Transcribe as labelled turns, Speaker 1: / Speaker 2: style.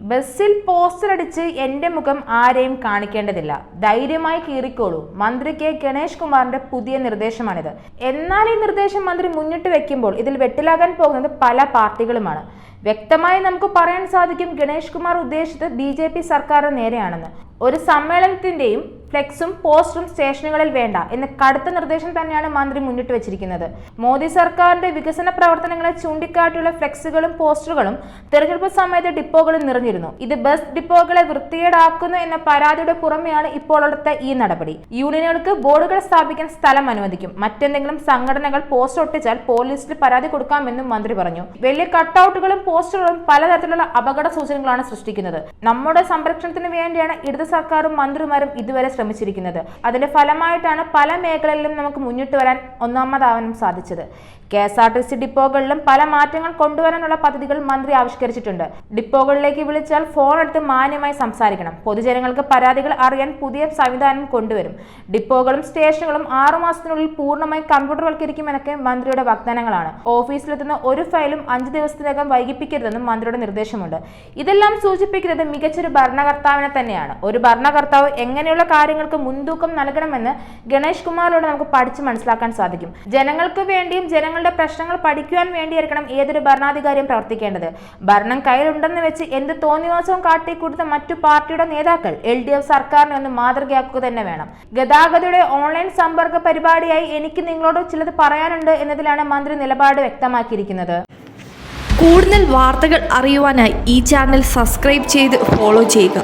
Speaker 1: ബസ്സിൽ പോസ്റ്റർ അടിച്ച് എന്റെ മുഖം ആരെയും കാണിക്കേണ്ടതില്ല. ധൈര്യമായി കീറിക്കോളൂ. മന്ത്രി കെ. ഗണേഷ് കുമാറിന്റെ പുതിയ നിർദ്ദേശമാണിത്. എന്നാൽ ഈ നിർദ്ദേശം മന്ത്രി മുന്നിട്ട് വെക്കുമ്പോൾ ഇതിൽ വെട്ടിലാകാൻ പോകുന്നത് പല പാർട്ടികളുമാണ്. വ്യക്തമായി നമുക്ക് പറയാൻ സാധിക്കും ഗണേഷ് കുമാർ ഉദ്ദേശിച്ചത് ബി സർക്കാരിന് നേരെയാണെന്ന്. ഒരു സമ്മേളനത്തിന്റെയും ഫ്ലെക്സും പോസ്റ്ററും സ്റ്റേഷനുകളിൽ വേണ്ട എന്ന് കടുത്ത നിർദ്ദേശം തന്നെയാണ് മന്ത്രി മുന്നിട്ട് വെച്ചിരിക്കുന്നത്. മോദി സർക്കാരിന്റെ വികസന പ്രവർത്തനങ്ങളെ ചൂണ്ടിക്കാട്ടിയുള്ള ഫ്ലെക്സുകളും പോസ്റ്ററുകളും തെരഞ്ഞെടുപ്പ് സമയത്ത് ഡിപ്പോകളിൽ നിറഞ്ഞിരുന്നു. ഇത് ബസ് ഡിപ്പോകളെ വൃത്തികേടാക്കുന്നു എന്ന പരാതിയുടെ പുറമെയാണ് ഇപ്പോൾ അടുത്ത ഈ നടപടി. യൂണിയനുകൾക്ക് ബോർഡുകൾ സ്ഥാപിക്കാൻ സ്ഥലം അനുവദിക്കും. മറ്റെന്തെങ്കിലും സംഘടനകൾ പോസ്റ്റർ ഒട്ടിച്ചാൽ പോലീസിൽ പരാതി കൊടുക്കാമെന്നും മന്ത്രി പറഞ്ഞു. വലിയ കട്ടൗട്ടുകളും പോസ്റ്ററുകളും പലതരത്തിലുള്ള അപകട സൂചനകളാണ് സൃഷ്ടിക്കുന്നത്. നമ്മുടെ സംരക്ഷണത്തിന് വേണ്ടിയാണ് ഇടത് സർക്കാരും മന്ത്രിമാരും ഇതുവരെ ശ്രമിച്ചിരിക്കുന്നത്. അതിന്റെ ഫലമായിട്ടാണ് പല മേഖലകളിലും നമുക്ക് മുന്നിട്ട് വരാൻ ഒന്നാമതാവാനും സാധിച്ചത്. K S R T C ഡിപ്പോകളിലും പല മാറ്റങ്ങൾ കൊണ്ടുവരാനുള്ള പദ്ധതികൾ മന്ത്രി ആവിഷ്കരിച്ചിട്ടുണ്ട്. ഡിപ്പോകളിലേക്ക് വിളിച്ചാൽ ഫോൺ എടുത്ത് മാന്യമായി സംസാരിക്കണം. പൊതുജനങ്ങൾക്ക് പരാതികൾ അറിയാൻ പുതിയ സംവിധാനം കൊണ്ടുവരും. ഡിപ്പോകളും സ്റ്റേഷനുകളും ആറുമാസത്തിനുള്ളിൽ പൂർണമായി കമ്പ്യൂട്ടർവൽക്കരിക്കുമെന്നൊക്കെ മന്ത്രിയുടെ വാഗ്ദാനങ്ങളാണ്. ഓഫീസിലെത്തുന്ന ഒരു ഫയലും അഞ്ച് ദിവസത്തിനകം വൈകിപ്പിക്കരുതെന്നും മന്ത്രിയുടെ നിർദ്ദേശമുണ്ട്. ഇതെല്ലാം സൂചിപ്പിക്കുന്നത് മികച്ചൊരു ഭരണകർത്താവിനെ തന്നെയാണ്. ഒരു ഭരണകർത്താവ് എങ്ങനെയുള്ള കാര്യങ്ങൾക്ക് മുൻതൂക്കം നൽകണമെന്ന് ഗണേഷ് കുമാറിലൂടെ നമുക്ക് പഠിച്ച് മനസ്സിലാക്കാൻ സാധിക്കും. ജനങ്ങൾക്ക് വേണ്ടിയും ജനങ്ങളുടെ പ്രശ്നങ്ങൾ പഠിക്കുവാൻ വേണ്ടിയായിരിക്കണം ഏതൊരു ഭരണാധികാരിയും പ്രവർത്തിക്കേണ്ടത്. ഭരണം കയ്യിലുണ്ടെന്ന് വെച്ച് എന്ത് തോന്നിവാസവും കാട്ടിക്കൂടുന്ന മറ്റു പാർട്ടിയുടെ നേതാക്കൾ എൽ ഡി എഫ് സർക്കാരിനെ ഒന്ന് മാതൃകയാക്കുക തന്നെ വേണം. ഗതാഗതയുടെ ഓൺലൈൻ സമ്പർക്ക പരിപാടിയായി എനിക്ക് നിങ്ങളോട് ചിലത് പറയാനുണ്ട് എന്നതിലാണ് മന്ത്രി നിലപാട് വ്യക്തമാക്കിയിരിക്കുന്നത്.
Speaker 2: കൂടുതൽ വാർത്തകൾ അറിയുവാനായി ഈ ചാനൽ സബ്സ്ക്രൈബ് ചെയ്ത് ഫോളോ ചെയ്യുക.